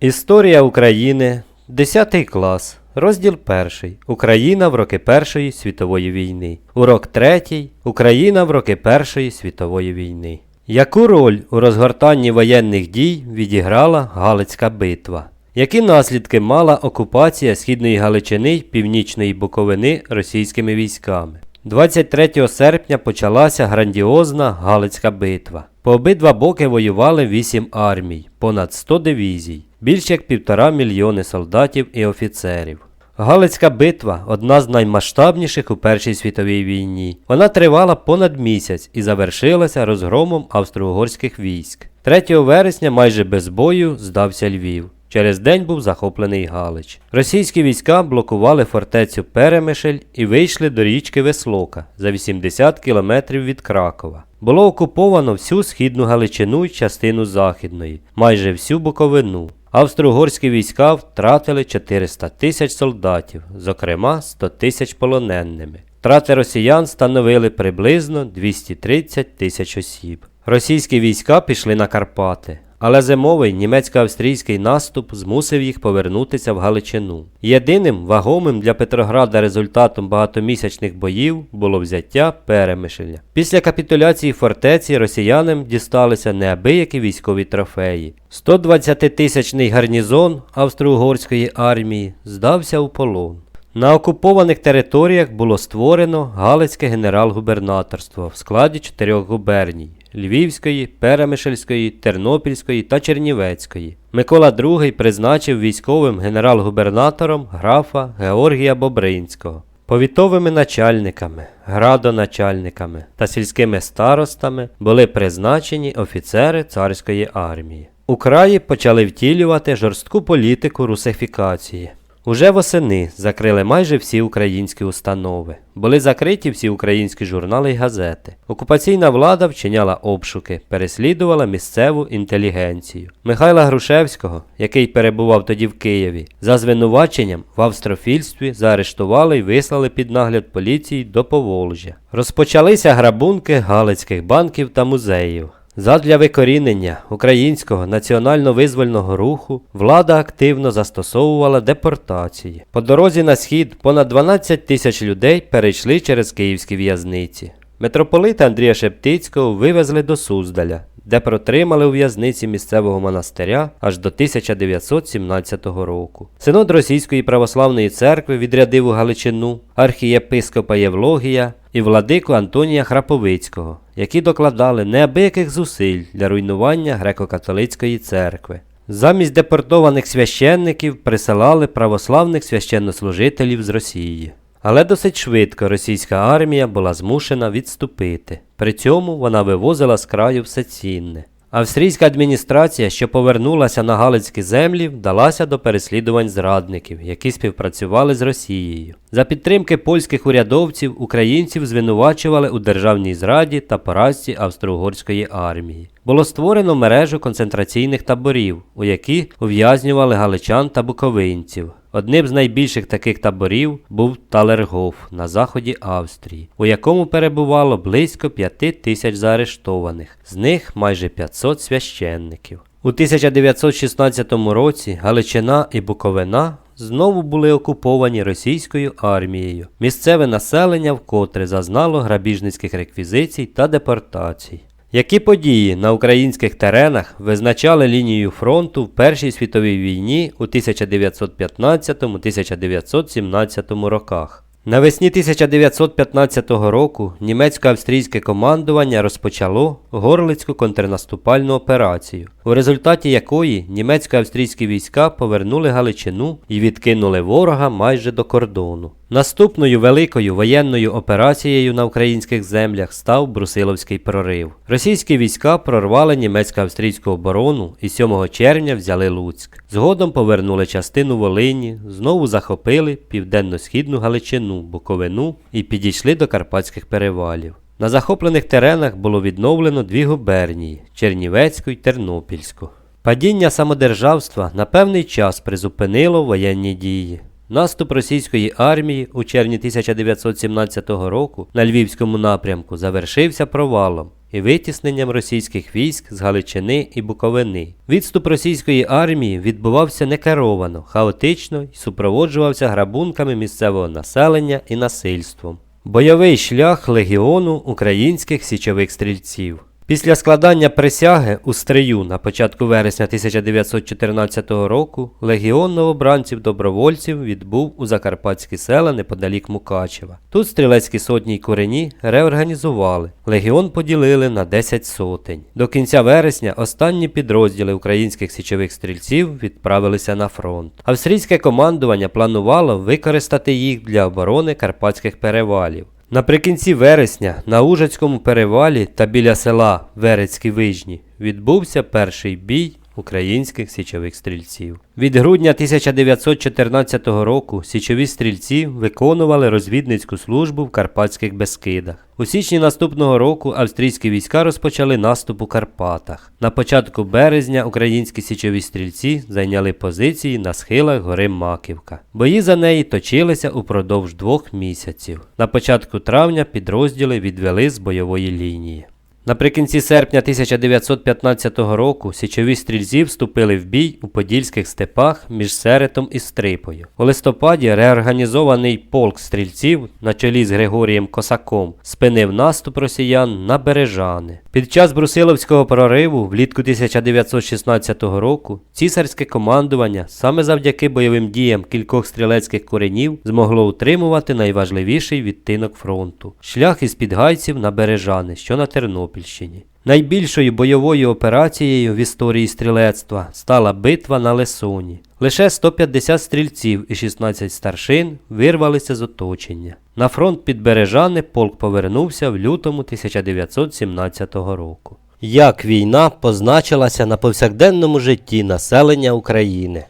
Історія України, 10 клас, розділ 1. Україна в роки Першої світової війни. Урок 3. Україна в роки Першої світової війни. Яку роль у розгортанні воєнних дій відіграла Галицька битва? Які наслідки мала окупація Східної Галичини й Північної Буковини російськими військами? 23 серпня почалася грандіозна Галицька битва. По обидва боки воювали 8 армій, понад 100 дивізій, більш як півтора мільйони солдатів і офіцерів. Галицька битва одна з наймасштабніших у Першій світовій війні. Вона тривала понад місяць і завершилася розгромом австро-угорських військ. 3 вересня майже без бою здався Львів. Через день був захоплений Галич. Російські війська блокували фортецю Перемишель і вийшли до річки Веслока за 80 кілометрів від Кракова. Було окуповано всю східну Галичину й частину західної, майже всю Буковину. Австро-угорські війська втратили 400 тисяч солдатів, зокрема 100 тисяч полоненими. Втрати росіян становили приблизно 230 тисяч осіб. Російські війська пішли на Карпати, але зимовий німецько-австрійський наступ змусив їх повернутися в Галичину. Єдиним вагомим для Петрограда результатом багатомісячних боїв було взяття Перемишеля. Після капітуляції фортеці росіянам дісталися неабиякі військові трофеї. 120-тисячний гарнізон австро-угорської армії здався у полон. На окупованих територіях було створено Галицьке генерал-губернаторство в складі чотирьох губерній Львівської, Перемишельської, Тернопільської та Чернівецької. Микола II призначив військовим генерал-губернатором графа Георгія Бобринського. Повітовими начальниками, градоначальниками та сільськими старостами були призначені офіцери царської армії. У краї почали втілювати жорстку політику русифікації. Уже восени закрили майже всі українські установи. Були закриті всі українські журнали й газети. Окупаційна влада вчиняла обшуки, переслідувала місцеву інтелігенцію. Михайла Грушевського, який перебував тоді в Києві, за звинуваченням в австрофільстві заарештували й вислали під нагляд поліції до Поволжя. Розпочалися грабунки галицьких банків та музеїв. Задля викорінення українського національно-визвольного руху влада активно застосовувала депортації. По дорозі на схід понад 12 тисяч людей перейшли через київські в'язниці. Митрополита Андрія Шептицького вивезли до Суздаля, де протримали у в'язниці місцевого монастиря аж до 1917 року. Синод Російської православної церкви відрядив у Галичину архієпископа Євлогія і владику Антонія Храповицького, які докладали неабияких зусиль для руйнування греко-католицької церкви. Замість депортованих священників присилали православних священнослужителів з Росії. Але досить швидко російська армія була змушена відступити. При цьому вона вивозила з краю все цінне. Австрійська адміністрація, що повернулася на Галицькі землі, вдалася до переслідувань зрадників, які співпрацювали з Росією. За підтримки польських урядовців українців звинувачували у державній зраді та поразці австро-угорської армії. Було створено мережу концентраційних таборів, у які ув'язнювали галичан та буковинців. Одним з найбільших таких таборів був Талергоф на заході Австрії, у якому перебувало близько 5 тисяч заарештованих, з них майже 500 священників. У 1916 році Галичина і Буковина знову були окуповані російською армією. Місцеве населення вкотре зазнало грабіжницьких реквізицій та депортацій. Які події на українських теренах визначали лінію фронту в Першій світовій війні у 1915-1917 роках? Навесні 1915 року німецько-австрійське командування розпочало Горлицьку контрнаступальну операцію, у результаті якої німецько-австрійські війська повернули Галичину і відкинули ворога майже до кордону. Наступною великою воєнною операцією на українських землях став Брусиловський прорив. Російські війська прорвали німецько-австрійську оборону і 7 червня взяли Луцьк. Згодом повернули частину Волині, знову захопили південно-східну Галичину, Буковину і підійшли до Карпатських перевалів. На захоплених теренах було відновлено дві губернії Чернівецьку й Тернопільську. Падіння самодержавства на певний час призупинило воєнні дії. Наступ російської армії у червні 1917 року на Львівському напрямку завершився провалом і витісненням російських військ з Галичини і Буковини. Відступ російської армії відбувався некеровано, хаотично і супроводжувався грабунками місцевого населення і насильством. Бойовий шлях легіону українських січових стрільців. Після складання присяги у Стрию на початку вересня 1914 року легіон новобранців-добровольців відбув у закарпатські села неподалік Мукачева. Тут стрілецькі сотні й курені реорганізували. Легіон поділили на 10 сотень. До кінця вересня останні підрозділи українських січових стрільців відправилися на фронт. Австрійське командування планувало використати їх для оборони карпатських перевалів. Наприкінці вересня на Ужацькому перевалі та біля села Верецькі Вижні відбувся перший бій українських січових стрільців. Від грудня 1914 року січові стрільці виконували розвідницьку службу в Карпатських Бескидах. У січні наступного року австрійські війська розпочали наступ у Карпатах. На початку березня українські січові стрільці зайняли позиції на схилах гори Маківка. Бої за неї точилися упродовж двох місяців. На початку травня підрозділи відвели з бойової лінії. Наприкінці серпня 1915 року січові стрільці вступили в бій у подільських степах між Серетом і Стрипою. У листопаді реорганізований полк стрільців на чолі з Григорієм Косаком спинив наступ росіян на Бережани. Під час Брусиловського прориву влітку 1916 року цісарське командування саме завдяки бойовим діям кількох стрілецьких коренів змогло утримувати найважливіший відтинок фронту шлях із Підгайців на Бережани, що на Тернопільщині. Найбільшою бойовою операцією в історії стрілецтва стала битва на Лесоні. Лише 150 стрільців і 16 старшин вирвалися з оточення. На фронт під Бережани полк повернувся в лютому 1917 року. Як війна позначилася на повсякденному житті населення України?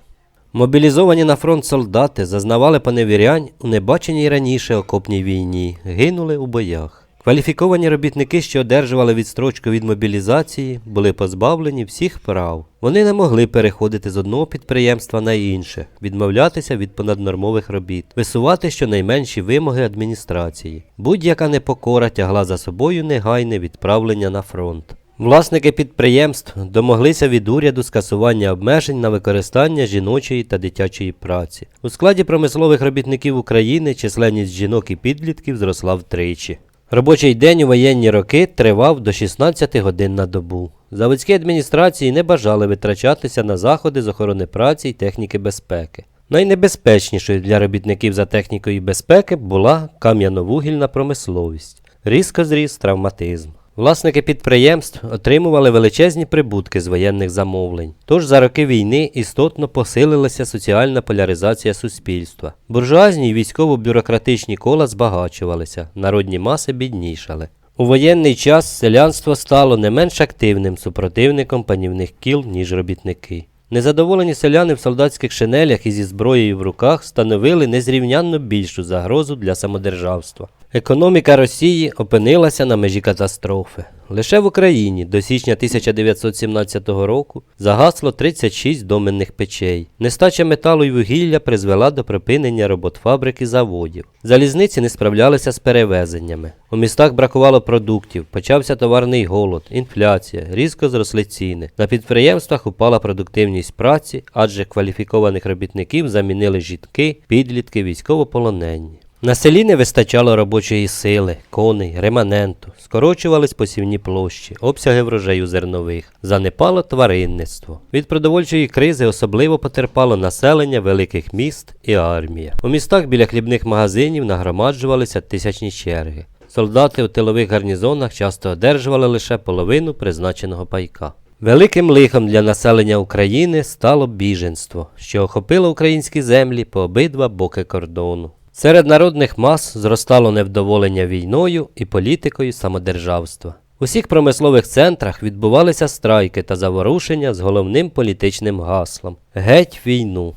Мобілізовані на фронт солдати зазнавали поневірянь у небаченій раніше окопній війні, гинули у боях. Кваліфіковані робітники, що одержували відстрочку від мобілізації, були позбавлені всіх прав. Вони не могли переходити з одного підприємства на інше, відмовлятися від понаднормових робіт, висувати щонайменші вимоги адміністрації. Будь-яка непокора тягла за собою негайне відправлення на фронт. Власники підприємств домоглися від уряду скасування обмежень на використання жіночої та дитячої праці. У складі промислових робітників України численність жінок і підлітків зросла втричі. Робочий день у воєнні роки тривав до 16 годин на добу. Заводські адміністрації не бажали витрачатися на заходи з охорони праці й техніки безпеки. Найнебезпечнішою для робітників за технікою безпеки була кам'яновугільна промисловість. Різко зріс травматизм. Власники підприємств отримували величезні прибутки з воєнних замовлень. Тож за роки війни істотно посилилася соціальна поляризація суспільства. Буржуазні й військово-бюрократичні кола збагачувалися, народні маси біднішали. У воєнний час селянство стало не менш активним супротивником панівних кіл, ніж робітники. Незадоволені селяни в солдатських шинелях і зі зброєю в руках становили незрівнянно більшу загрозу для самодержавства. Економіка Росії опинилася на межі катастрофи. Лише в Україні до січня 1917 року загасло 36 доменних печей. Нестача металу і вугілля призвела до припинення робот фабрик і заводів. Залізниці не справлялися з перевезеннями. У містах бракувало продуктів, почався товарний голод, інфляція, різко зросли ціни. На підприємствах упала продуктивність праці, адже кваліфікованих робітників замінили жінки, підлітки, військовополонені. На селі не вистачало робочої сили, коней, реманенту, скорочувались посівні площі, обсяги врожаю зернових, занепало тваринництво. Від продовольчої кризи особливо потерпало населення великих міст і армія. У містах біля хлібних магазинів нагромаджувалися тисячні черги. Солдати у тилових гарнізонах часто одержували лише половину призначеного пайка. Великим лихом для населення України стало біженство, що охопило українські землі по обидва боки кордону. Серед народних мас зростало невдоволення війною і політикою самодержавства. У всіх промислових центрах відбувалися страйки та заворушення з головним політичним гаслом Геть війну.